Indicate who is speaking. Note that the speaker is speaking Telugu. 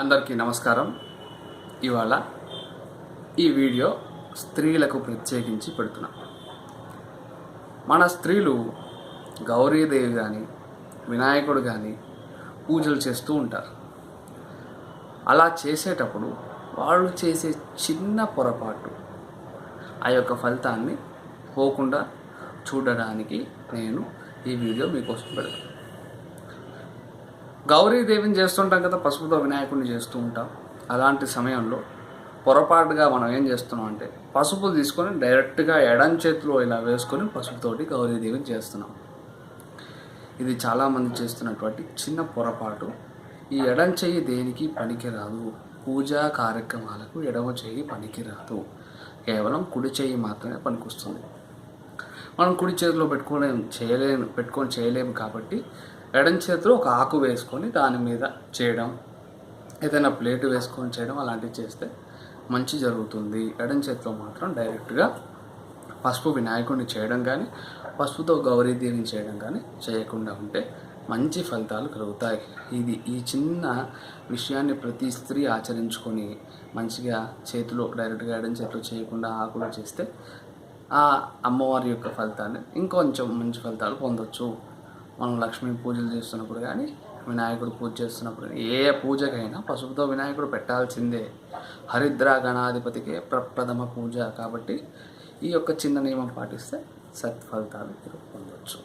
Speaker 1: అందరికీ నమస్కారం. ఇవాళ ఈ వీడియో స్త్రీలకు ప్రత్యేకించి పెడుతున్నా. మన స్త్రీలు గౌరీదేవి కానీ వినాయకుడు కానీ పూజలు చేస్తూ ఉంటారు. అలా చేసేటప్పుడు వాళ్ళు చేసే చిన్న పొరపాటు ఆ యొక్క ఫలితాన్ని పోకుండా చూడడానికి నేను ఈ వీడియో మీకోసం పెడతాను గౌరీదేవిని చేస్తుంటాం కదా పసుపుతో వినాయకుడిని చేస్తూ ఉంటాం. అలాంటి సమయంలో పొరపాటుగా మనం ఏం చేస్తున్నాం అంటే పసుపు తీసుకొని డైరెక్ట్గా ఎడం చేతిలో ఇలా వేసుకొని పసుపుతోటి గౌరీదేవిని చేస్తున్నాం. ఇది చాలామంది చేస్తున్నటువంటి చిన్న పొరపాటు. ఈ ఎడం చెయ్యి దేనికి పనికిరాదు? పూజా కార్యక్రమాలకు ఎడమ చెయ్యి పనికిరాదు. కేవలం కుడి చెయ్యి మాత్రమే పనికొస్తుంది. మనం కుడి చేతిలో పెట్టుకోలేము చేయలేము పెట్టుకొని చేయలేము కాబట్టి ఎడం చేతిలో ఒక ఆకు వేసుకొని దాని మీద చేయడం ఏదైనా ప్లేట్ వేసుకొని చేయడం అలాంటివి చేస్తే మంచి జరుగుతుంది. ఎడం చేతిలో మాత్రం డైరెక్ట్గా పసుపు వినాయకుడిని చేయడం కానీ పసుపుతో గౌరీదేవిని చేయడం కానీ చేయకుండా ఉంటే మంచి ఫలితాలు కలుగుతాయి. ఇది ఈ చిన్న విషయాన్ని ప్రతి స్త్రీ ఆచరించుకొని మంచిగా చేతిలో డైరెక్ట్గా ఎడం చేతిలో చేయకుండా ఆకులు చేస్తే ఆ అమ్మవారి యొక్క ఫలితాన్ని ఇంకొంచెం మంచి ఫలితాలు పొందొచ్చు. మనం లక్ష్మీ పూజలు చేస్తున్నప్పుడు కానీ వినాయకుడు పూజ చేస్తున్నప్పుడు కానీ ఏ పూజకైనా పసుపుతో వినాయకుడు పెట్టాల్సిందే. హరిద్ర గణాధిపతికే ప్రప్రథమ పూజ కాబట్టి ఈ యొక్క చిన్న నియమం పాటిస్తే సత్ఫలితాలు మీరు పొందొచ్చు.